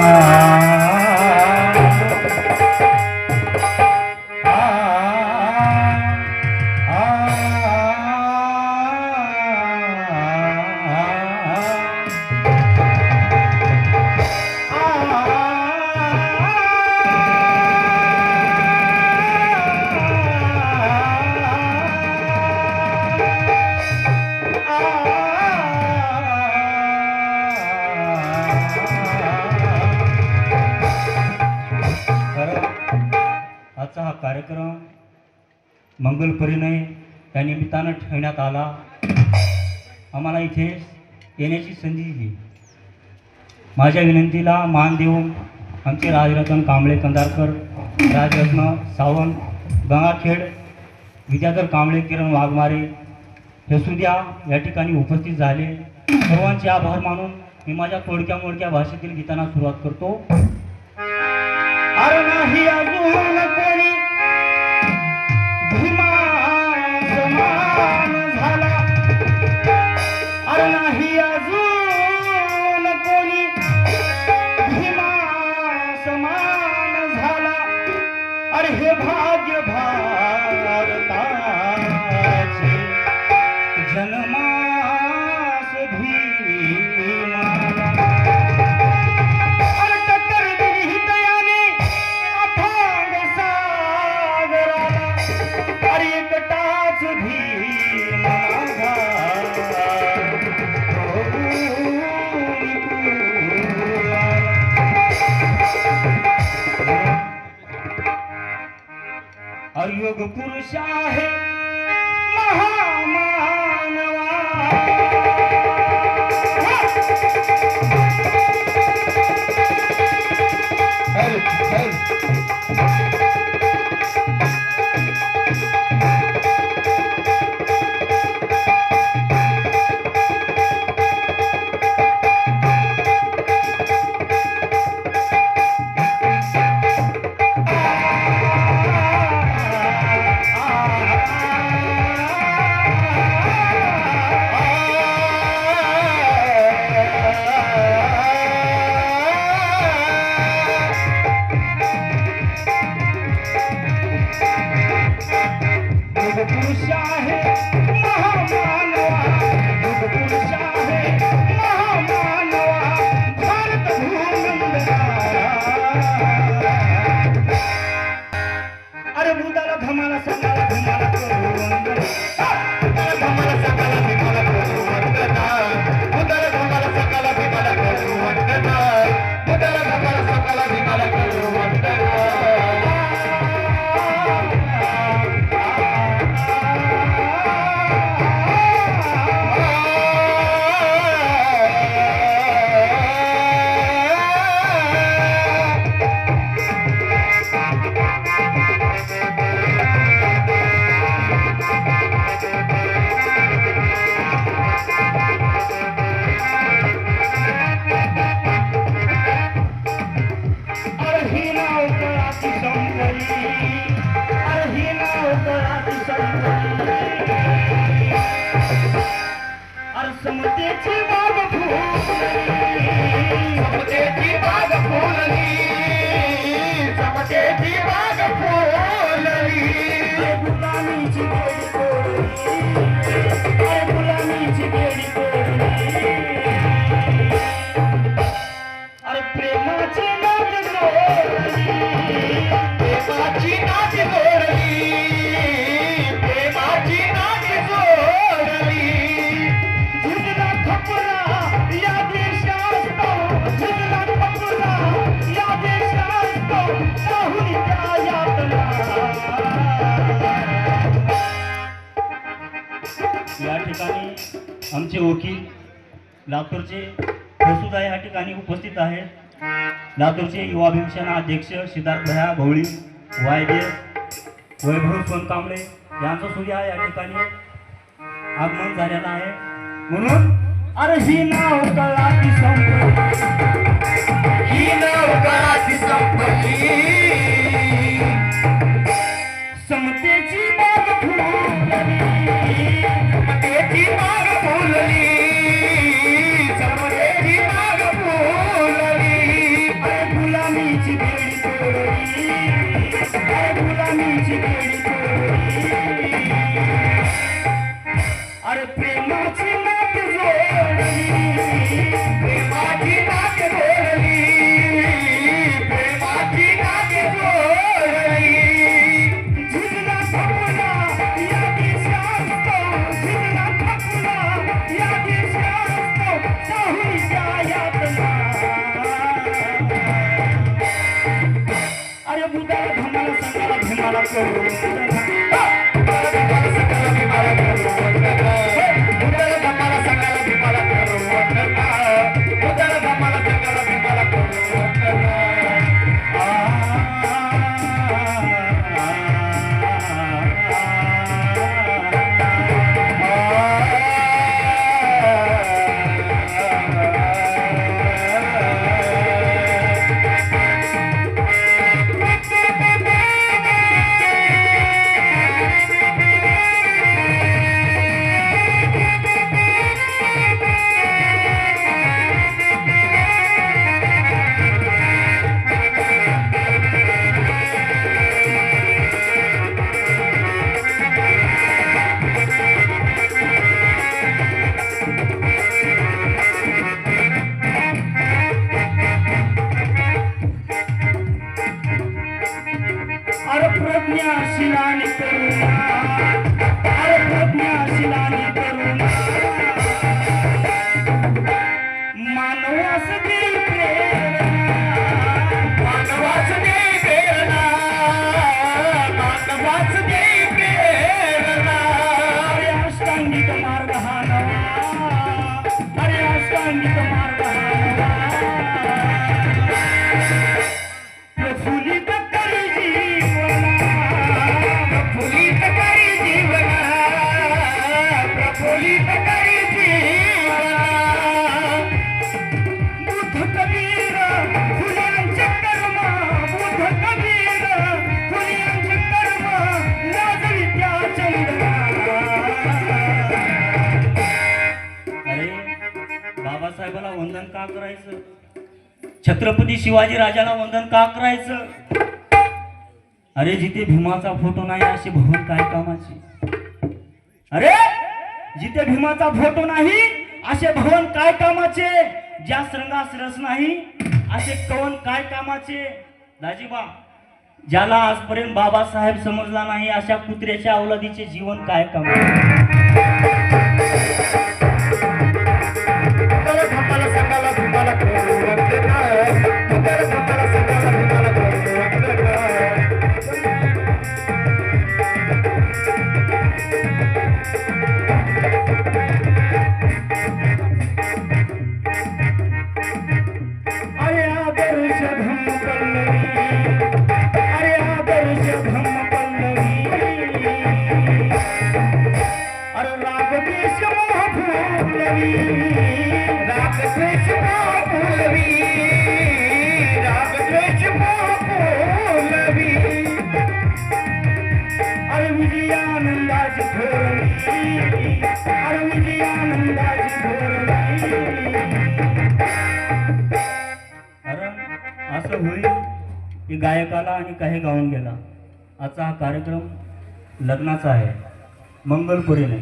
Ah. हा कार्यक्रम मंगल परिणय या निमित्तानं ठेवण्यात आला. आम्हाला इथे येण्याची संधी दिली. माझ्या विनंतीला मान देऊन आमचे राजरत्न कांबळे कंदारकर राजरत्न सावंत गंगाखेड विद्याधर कांबळे किरण वाघमारे हे सुद्धा या ठिकाणी उपस्थित झाले. सर्वांचे आभार मानून मी माझ्या तोडक्या मोडक्या भाषेतील गीतांना सुरुवात करतो. अरे नाही अजून पुरुष आहे महामानवा पुरुष आहे. समतेची लातूरचे हे या ठिकाणी उपस्थित आहेत लातूरचे युवा भीमसेना अध्यक्ष सिद्धार्थ भया भवळी वायदे वैभव सोनकांबळे यांचं सुद्धा या ठिकाणी आगमन झालेलं आहे. म्हणून अरे ही नाव कळाची संपली. ही नाव कळाची संपली. समतेची बाग फुलली समतेची बाग करू वंदना. का करायचं? छत्रपती शिवाजी राजाला वंदन का करायचं? अरे जिथे भीमाचा फोटो नाही असे भवन काय कामाचे? अरे जिथे भीमाचा फोटो नाही असे भवन काय कामाचे? ज्या श्रंगास रस नाही असे कवन काय कामाचे? दाजीबा ज्याला आजपर्यंत बाबासाहेब समजला नाही अशा कुत्र्याच्या अवलादीचे जीवन काय कामाचे? अरे असं होईल की गायकाला आणि काही गाऊन गेला आजचा हा कार्यक्रम लग्नाचा आहे. मंगलपुरीने.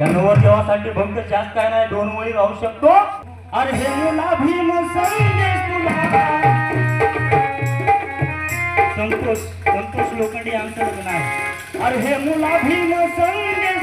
या नवरदेवासाठी फक्त जास्त काय नाही दोन वळी राहू शकतो. अरे हे संतोष संतोष लोखंडे आमचं लग्न आहे अरे हे मुला भीम संदेश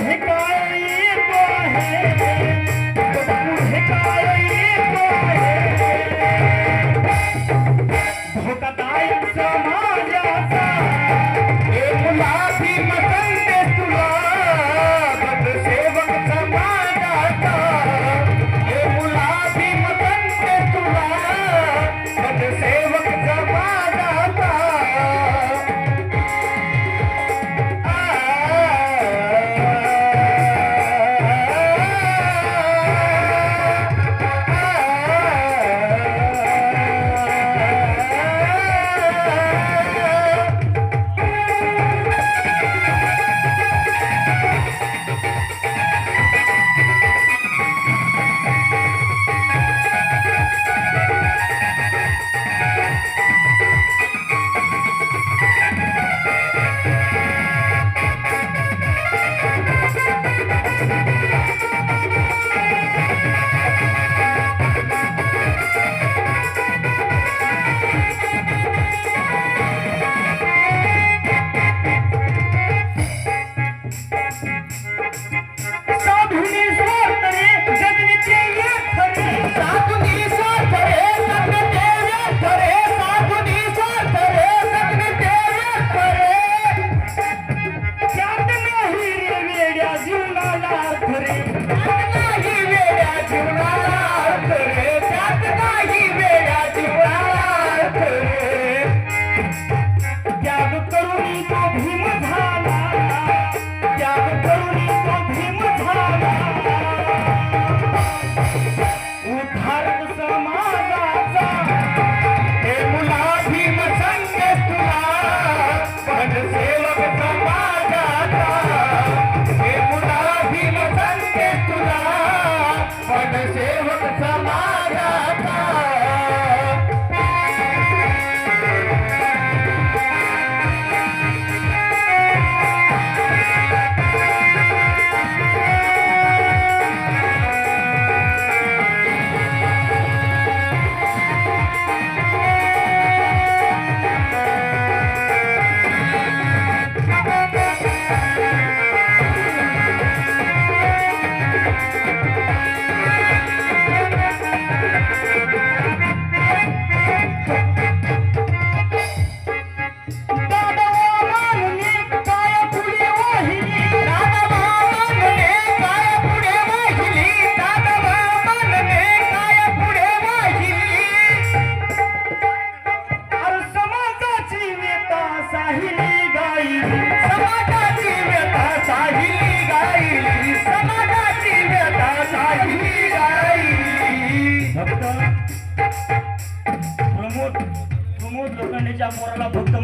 हे काय आहे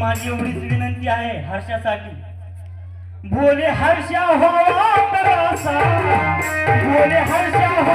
माझी एवढीच विनंती आहे हर्षासाठी. बोले हर्षा हो बोले हर्षा हो